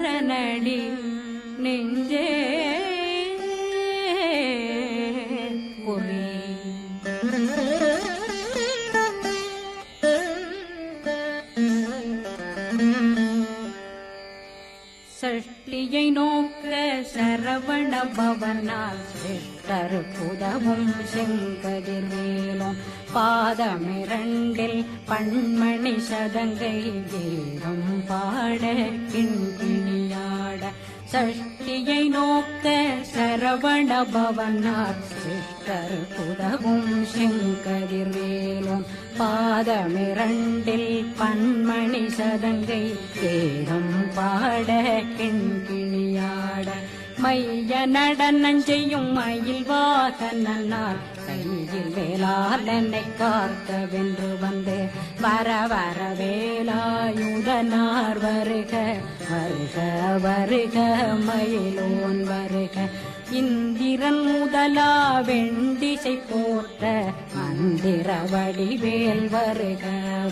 சரணடி நெஞ்சே சஷ்டியை நோக்க சரவண பவனால் சிஷ்டரு புதவும் செங்கதிர் மேலும் பாதமிரண்டில் பண்மணி சதங்கை கீதம் பாட கிண்கிணியாட சஷ்டியை நோக்க சரவண பவனார் சித்தர் புதவும் செங்கதிர்வேலும் பாதமிரண்டில் பன்மணி சதங்கை ஏதம் பாட கிண்கிணியாட மைய நடனம் செய்யும் மயில் வாகனால் கையில் வேளாளனை காக்க வென்று வந்து வர வர வேலாயுதனார் வருக வருக வருக மயிலோன் வருக. இந்திரன் முதலா வெண்டிசை போட்ட மந்திர வடிவேல் வருக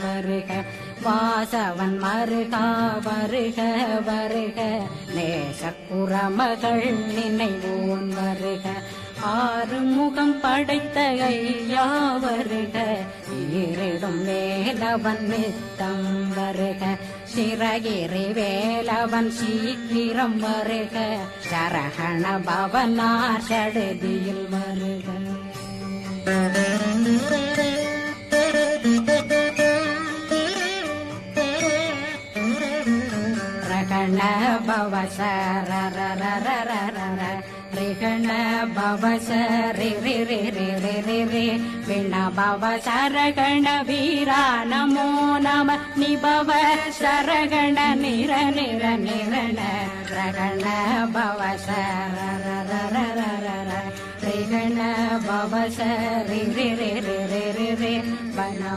வருக. வாசவன் மருகா வருக. வருக நேசக்குறமகள் நினைவோன் வருக. ஆறு முகம் படைத்த ஐயா வருக. ஈரிடும் மேலவன் நித்தம் வருக. சிறகிரி வேலவன் சீக்கிரம் வருக. சரகண பவனார் சடுதியில் வருக. ரிகண பவச ரிகண பவச ரி விண பவ சரகண வீரா நமோ நம நிபவ சரகண நிர நிர நிரண ரகண பவச ரிகண பவச ரி ரி ரி ரி ரி ரி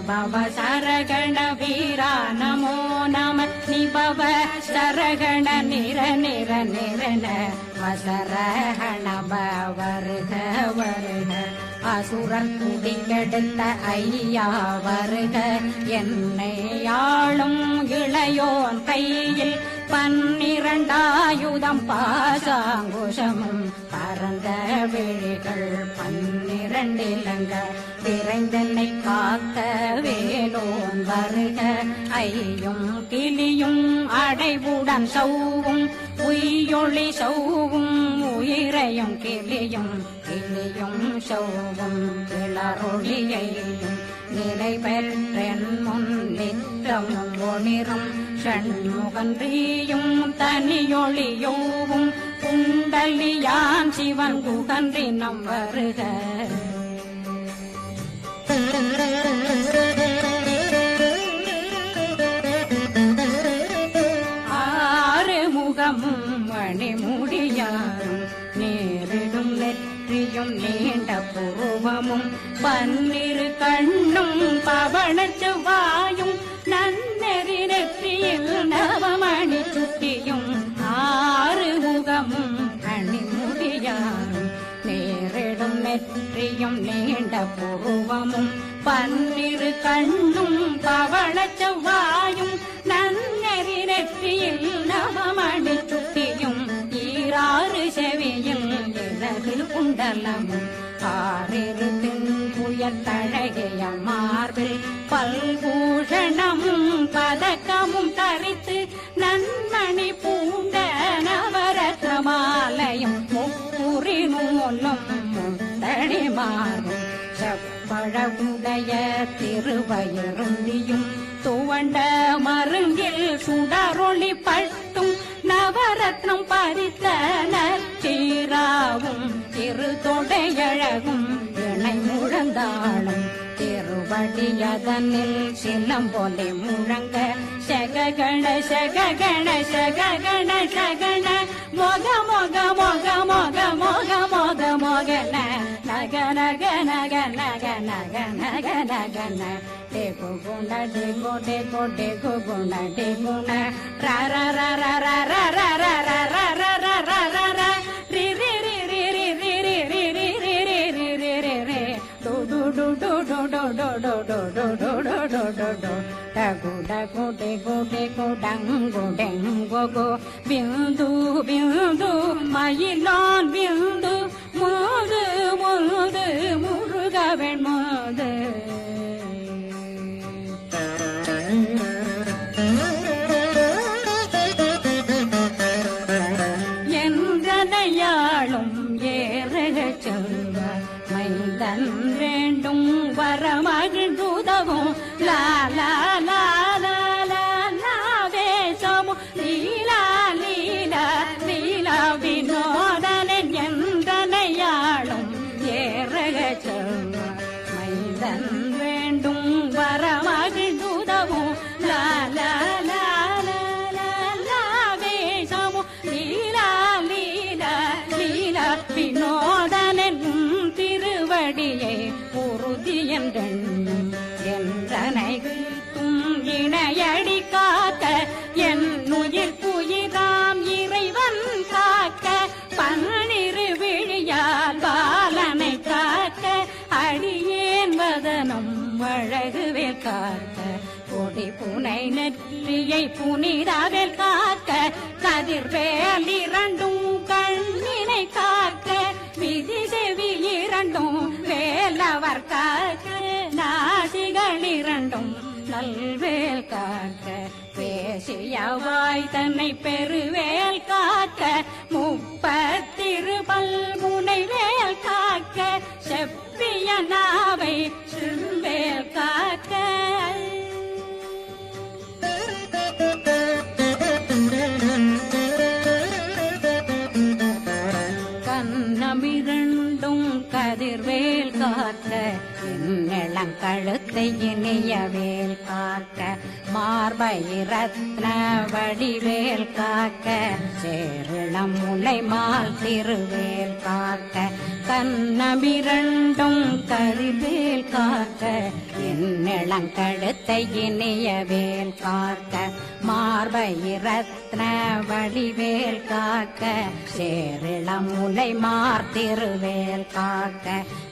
பவ சரகண வீரா நமோ நம நிபவ சரகண நிர நிர நிரண வசரகண வருக வருக அசுரன் குடிக்கெடுத்த ஐயா வருக என்னை ஆளும் இளையோன் கையில் பன்னிரண்டாயுதம் பாசாங்குஷமும் பரந்த விழிகள் பன்னிரண்டிலங்க விரைந்தனை காத்த வேலோன் வருக ஐயும் கிளியும் அடைவுடன் சௌவும். உய்யொளி சௌவும் உயிரையும் கிளியும் கிளியும் சௌவும். கிளறொளியையும் நிலை பெற்றென் முன் நித்தமும் ஒளிரும். ஷண்முகன்றியும் தனியொளியோவும் குண்டலியான் சிவன் குகன்றினம் வருக. Thank you. பணிமுடியாரும் நேரிடும் நெற்றியும் நீண்ட பூவமும் பன்னிரு கண்ணும் பவனச்சு வாயும் நன்னெறி நெற்றியில் நவமணி சுட்டியும் ஆறு முகமும் அணிமுடியாரும் நேரிடும் நெற்றியும் நீண்ட பூவமும் பன்னிரு கண்ணும் பவள வாயும் நன் நெற்றியில் நவமணி சுட்டியும் ஈராறு செவியும் இலகு குண்டலமும் ஆறிரு தின்புயர் தழகிய மார்பில் பல்பூஷணமும் பதக்கமும் தரித்து நன்மணி பூண்ட நவரத்ன மாலையும் முப்புரி நூலும் முத்தடி மாறும். செப்பழகுடைய திருவயருந்தியும் துவண்ட மருங்கில் சுடரொளி பட்டும் நவரத்னம் பறித்த நச்சீராவும் திரு தொடையழகும் இணை முழந்தாளும் திருவடியதனில் சின்னம் போலே முழங்க சககண சககண சககண சகண மொக மொக மொக மொக மொக மொக மொகன. நக நக நக நக நக நக நகன டேகு குண டேகு டேகு டேகு குண டேகுண ர ர ர ர ர ர ர ர ர ர ர ர ர ர ர ரி ரி ரி ரி ரி ரி ரி ரி ரி ரி ரி ரி ரி ரி ரி டு டு டு டு டு டு டு டு டு டு டு டு டு டு டு டகு டகு டெகு டெகு டங்கு டெங்கு கு பிந்து பிந்து மயிலான் பிந்து முது முது முருகவன் அழகுவேல் காக்க கொடி புனை நெற்றியை புனிதாவேல் காக்க கதிர்வேல் இரண்டும் கண்ணினை காக்க விதி செவி இரண்டும் வேலவர் காக்க நாசிகள் இரண்டும் நல்வேல் காக்க பேசியவாய் தன்னை பெருவேல் காக்க முப்பத்திரு பல்முனை வேல் காக்க செப்ப நாவை சிறுவேல் காக்க. கண்ணமிரண்டும் கதிர்வேல் காக்க இளங்கழுத்தை இனிய வேல் காக்க மார்பை ரத்ன வடிவேல் காக்க சேருளம் முளை மால் திருவேல் காக்க தன்னபிரண்டும் கரிவேல் காக்க என்னிளங்கடுத்த இணையவேல் காக்க. மார்பை வடிவேல் காக்க சேரிளம் முலை மார்த்திருவேல் காக்க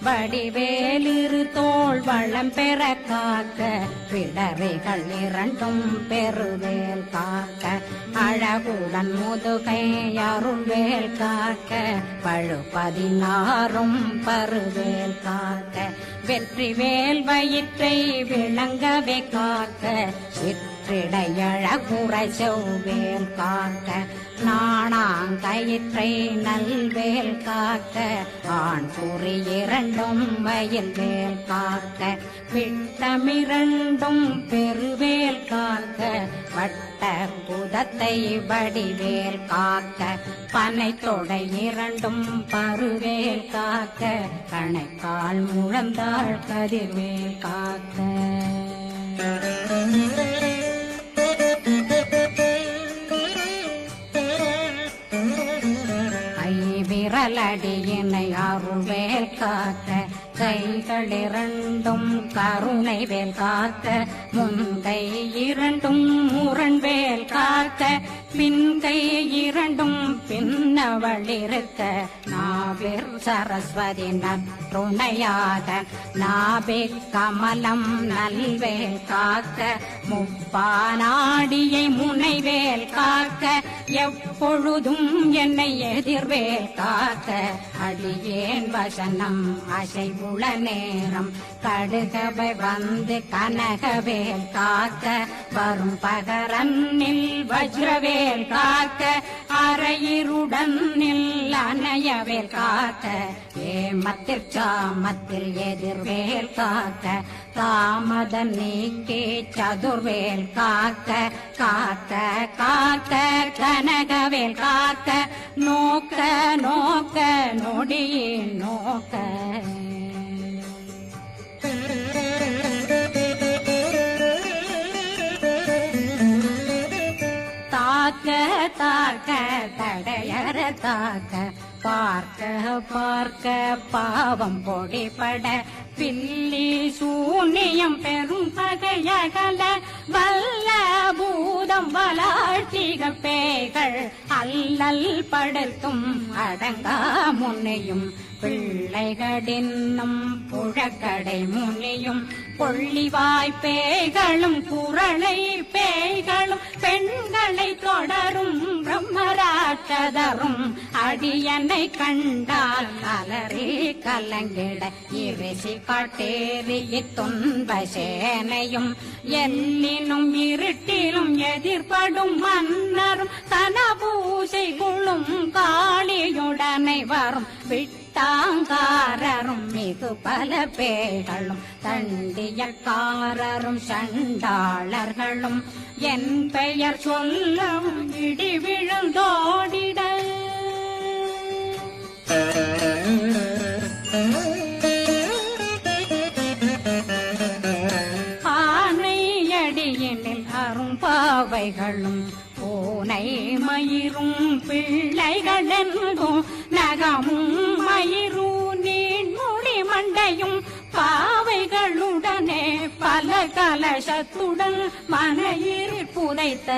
வடிவேலிரு தோல் வளம் பெற காக்க பிடரைகள் இரண்டும் பெருவேல் காக்க அழகுடன் முதுகை அருள்வேல் காக்க பழு பதினாறும் பருவேல் காக்க வெற்றி வேல் வயிற்றை விளங்கவே காக்க சிற்றிடையழகுறை செவ்வேல் காக்க நாணாங்கயிற்றை நல்வேல் காக்க ஆண் குறி இரண்டும் வயல் வேல் காக்க விட்டமிரண்டும் பெருவேல் காக்க வட்ட புதத்தை வடிவேல் காக்க பனை தொடை இரண்டும் பருவேல் காக்க கணைக்கால் முழந்தாள் கதிர்வேல் காக்க கரலடியினை அருள்வேல் காத்த கைகளிரண்டும் கருணை வேல் காத்த முந்தை இரண்டும் முரண்வேல் காத்த பின்கை இரண்டும் பின்னவளிருக்க நாவிர் சரஸ்வதி நற்றுணையாக நாபே கமலம் நல்வேல் காக்க முப்பானாடியை முனைவேல் காக்க எப்பொழுதும் என்னை எதிர்வேல் காக்க அடியேன் வசனம் அசைவுள நேரம் கடுகவை வந்து கனகவேல் காக்க வரும் பகரன்னில் வஜ்ரவேல் காக்க அறையிருடன் நில் அணையவேல் காக்க. ஏமத்தில் சாமத்தில் எதிர்வேல் காக்க தாமத நீக்கே சதுர்வேல் காக்க காக்க காக்க கனகவேல் காக்க. நோக்க நோக்க நொடியே நோக்க. தாக்க தாக்க தடையற தாக்க. பார்க்க பார்க்க பாவம் பொடிபட. பில்லி சூனியம் பெரும் பகையகல வல்ல பூதம் வளாழ்த்திக பேய்கள். அல்லல் படுத்தும் அடங்கா முன்னையும் பிள்ளைகடின்னும் புழக்கடை முனியும். கொள்ளிவாய் பேய்களும் குரளை பேய்களும் பெண்களை தொடரும் பிரம்மராட்டதரும் அடியனை கண்டால் அலறி கலங்கிட இரிசி காட்டேறி துன்ப சேனையும். எல்லினும் இருட்டிலும் எதிர்படும் மன்னரும் தன தனபூசைகளும் காளியுடனை வரும். விட்டு தாங்காரரும் மிகு பல பேர்களும் தண்டியக்காரரும் சண்டாளர்களும் என் பெயர் சொல்லவும் இடி விழுந்தோடிட. ஆனையடியினில் அரும்பாவைகளும் பூனை மயிரும் பிள்ளைகளென்றும் நகமும் மயிரும் நீண்முடி மண்டையும் பாவைகளுடனே பல கலசத்துடன் மனையில் புதைத்த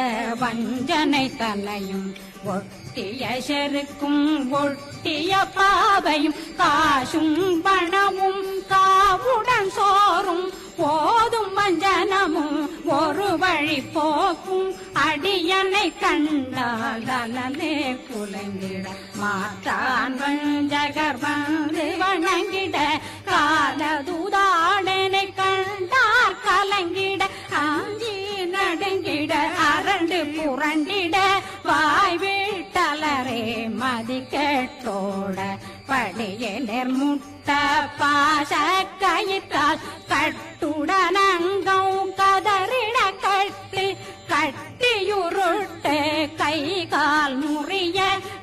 வஞ்சனை தலையும் ஒட்டிய செருக்கும் ஒட்டிய பாவையும் காசும் பணமும் காவுடன் சோறும் போதும் வஞ்சனமும் ஒரு வழி போக்கும். அடியனை கண்டால் அலலே குலங்கிட மாற்றான் வஞ்சகர் வந்து வணங்கிட. காலதுதாடனை கண்டார் கலங்கிட காஞ்சி நடுங்கிட அரண்டு புரண்டிட. வாய் வீட்டலரே மதி கேட்டோட படியினர் நெர்முட்ட பாச கயிற்றால் கட்டுடனங்கம் கதறிட கட்டி கட்டியுருட்டு கை கால் முறிய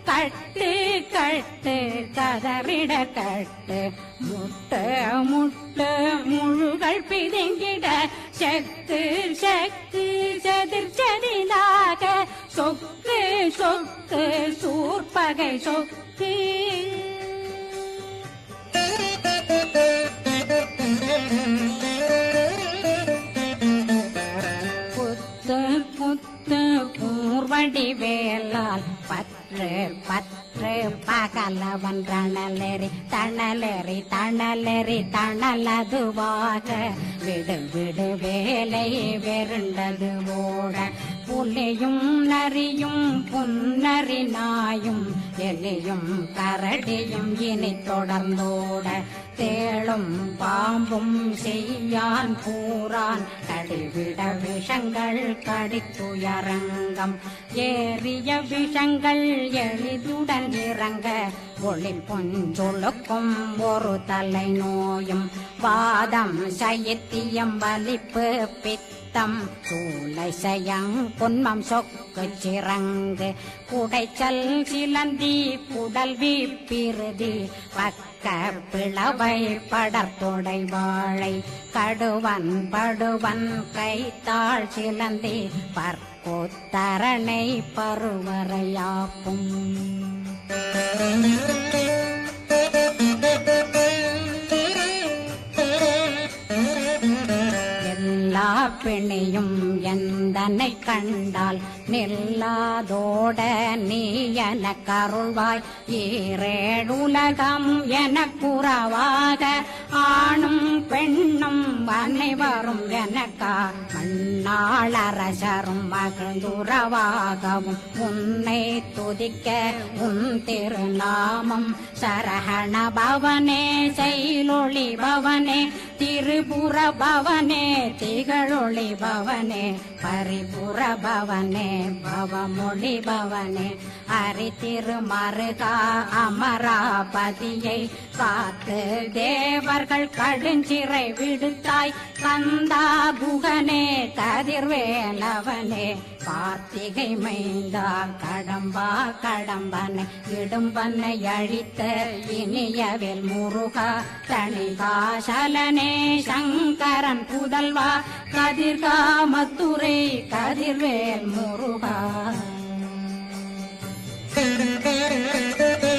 கட்டு கட்டு கதறிட கட்டு. முட்டு முட்டு முழுகள் பிதுங்கிட செத்து செத்து செதிர் செதிலாக சொக்கு சொக்கு சூர்பகை சொக்கு. பகலவன் தணலெறி தணலரி தணலெறி தணலதுவாக. விடு விடு வேலை வெருண்டது ஓட புலியும் நரியும் புன்னறி நாயும் எலியும் கரடியும் இனி தொடர்ந்தோட தேளும் பாம்பும் செய்யான் பூரான் கடிவிட விஷங்கள் கடித்துயரங்கம். ஏறிய விஷங்கள் எளிதுடன் இறங்க ஒளி பொஞ்சொழுக்கும் ஒரு தலை நோயும். வாதம் சைத்தியம் வலிப்பு தம் சூளை சயங் பொன்மம் சொக்கு சிறங்கு. குடைச்சல் சிலந்தி குடல் வீப்பிருதி. பக்க பிளவை படர்தொடை வாழை. கடுவன் படுவன் கைத்தாள் சிலந்தி. பற்கோத்தரணை பருவரையாக்கும். எல்லா பிணியும் எந்தனை கண்டால் நில்லாதோட நீ என கருள்வாய். ஈரேழுலகம் என குறவாக ஆணும் பெண்ணும் அனைவரும் எனக்கா மண்ணாளரசரும் மகிழ்ந்துறவாகவும் உன்னை துதிக்க உன் திருநாமம் சரஹண பவனே செயலொளி பவனே திரிபுர பவனே திகழொளி பவனே பரிபுர பவனே பவமொழி பவனே. அரி திருமருகா அமராபதியை காத்து தேவர்கள் கடுஞ்சிறை விடுத்தாய் கந்தா புகனே கதிர்வேலவனே கார்த்திகை மைந்தா கடம்பா கடம்பனை இடும்பனை அழித்த இனியவில் முருகா தனிகாசலனே சங்கரன் புதல்வா கதிர்காமத்துரை கதிர்வேல் முருகா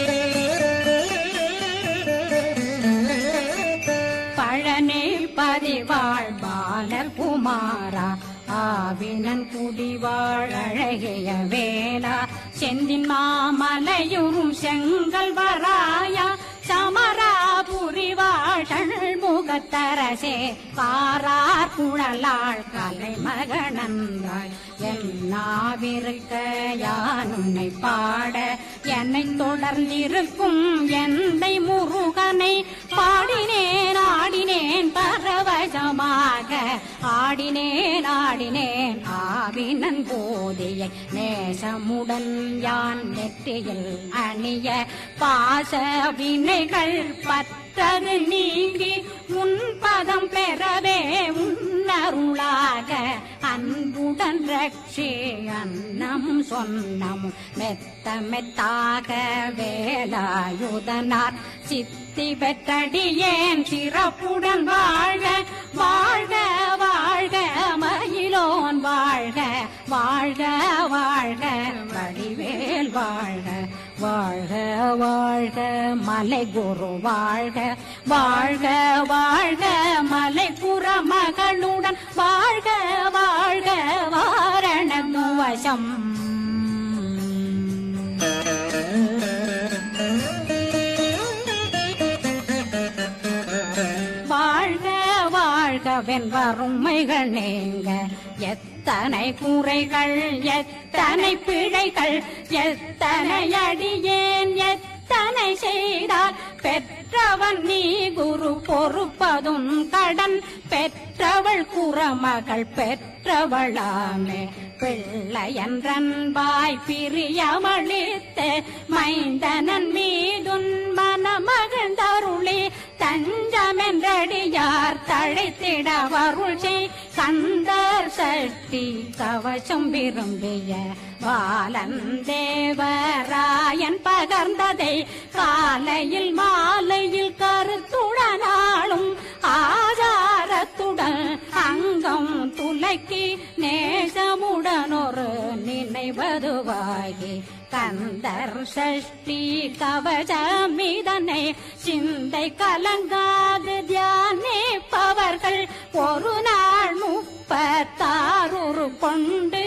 வாழ்வாளர் குமாரா ஆவினன் குடிவாழழகைய வேளா. செந்தின் மாமலையுறும் செங்கல் வராயா. சமராபுரி வாழல் முகத்தரசே. பாரார் குழலாள் கலை மகனந்தாய் என்னாவிருக்க யான் உன்னை பாட என்னை தொடர்ந்திருக்கும் எந்தை முருகனை பாடினேன் ஆடினேன் பரவசமாக. ஆடினேன் ஆடினேன் ஆவினன் போதியை நேசமுடன் யான் நெற்றியில் அணிய பாச வினைகள் பத்தது நீங்கி உன் பதம் பெறவே உன்னருளாக. அன்புடன் ரட்சி அன்னம் சொன்னம் மெத்த மெத்தாக வேலாயுதனார். சித்தி பெற்றடியேன் சிறப்புடன் வாழ்க வாழ்க வாழ்க மயிலோன் வாழ்க வாழ்க வாழ்க வடிவேல் வாழ்க வாழ்க வாழ்க மலை குரு வாழ்க வாழ்க வாழ்க மலை மகளுடன் மகளும் வறுமைகள் நீங்க. எத்தனை குறைகள் எத்தனை பிழைகள் எத்தனை அடியேன் எத்தனை செய்தால் பெற்றவன் நீ குரு பொறுப்பதும் கடன். பெற்றவள் குறமகள் பெற்றவளாமே. பிள்ளை பிள்ளையன்றன்பாய் பிரியமளித்து மைந்தனன் மீ தழைத்திட வருள் செய். கந்தர் சஷ்டி கவசம் விரும்பிய பாலன் தேவராயன் பகர்ந்ததை காலையில் மாலையில் கருத்துடனாலும் ஆதாரத்துடன் அங்கம் துலக்கி நேசமுடன் ஒரு நினைவதுவாகி கந்தர் சஷ்டி கவசமிதனை சிந்தை கலங்காது தியானிப்பவர்கள் ஒரு நாள் முப்பத்தாறு கொண்டு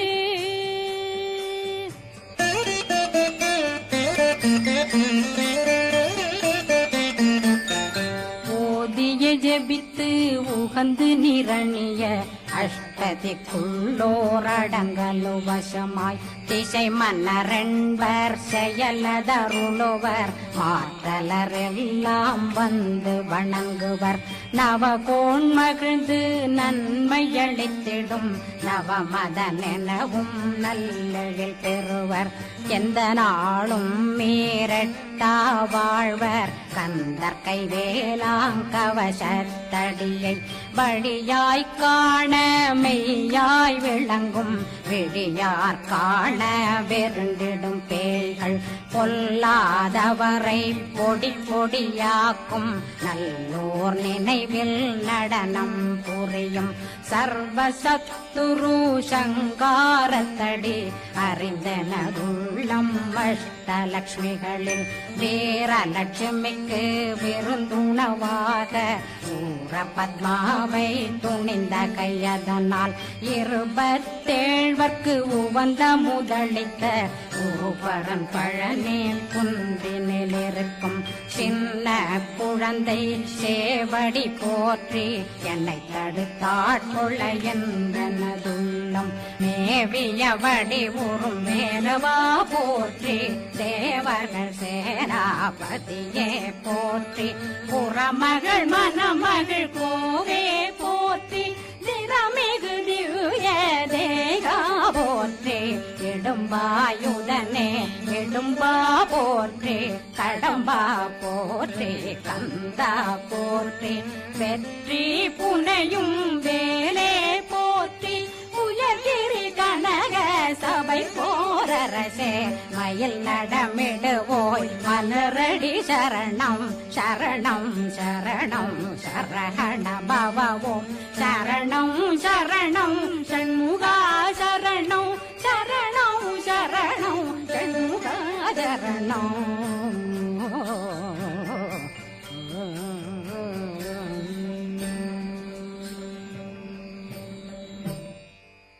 ஓதிய ஜெபித்து உகந்து நிரணிய அஷ்டதிக்குள்ளோரடங்கலு வசமாய் திசை மன்னரென்பர் செயலதருளுவர். மாற்றலர் எல்லாம் வந்து வணங்குவர். நவகோன் மகிழ்ந்து நன்மையளித்திடும் நவமதனெனவும் நல்லெழில் பெறுவர். எந்த நாளும் மீரட்டா வாழ்வர். கந்தர் கைவேலாங்கவசத்தடியை வழியாய் காண மெய்யாய் விளங்கும். விழியார் காண வெருண்டிடும் பேய்கள் பொல்லாதவரை பொடி பொடியாக்கும் நல்லோர் நினைவில் நடனம் புரியும். சர்வசத்துருஷங்காரத்தடி அறிந்தனதுள்ளம் அஷ்டலக்ஷ்மிகளில் வீரலட்சுமிக்கு விருந்துணவாக ஊர பத்மாவை துணிந்த கையதனால் இருபத்தேழ்வர்க்கு உவந்த முதலித்த ஊபரன் பழனி குன்றினில் இருக்கும் சின்ன குழந்தை சேவடி போற்றி என்னை தடுத்தாட்கொள்ள என்றனதுள்ளம். மேவிய வடி உறும் மேலவா போற்றி தேவர்கள் சேனாபதியே போற்றி. புறமகள் மணமகள் கோவே போற்றி திறமிகு தேகா போற்றி. இடும்பாயுதனே இடும்பா போற்றே கடம்பா போற்றே கந்தா போற்றே. வெற்றி புனையும் வேலே போற்றி உயர்கிரி கனக சபை போரரசே. மயில் நடமிடுவோய் மலரடி சரணம் சரணம் சரணம் சரண பவவோம். சரணம் சரணம் சண்முகா சரணம் சரணம் சரணம் சண்முகா சரணம்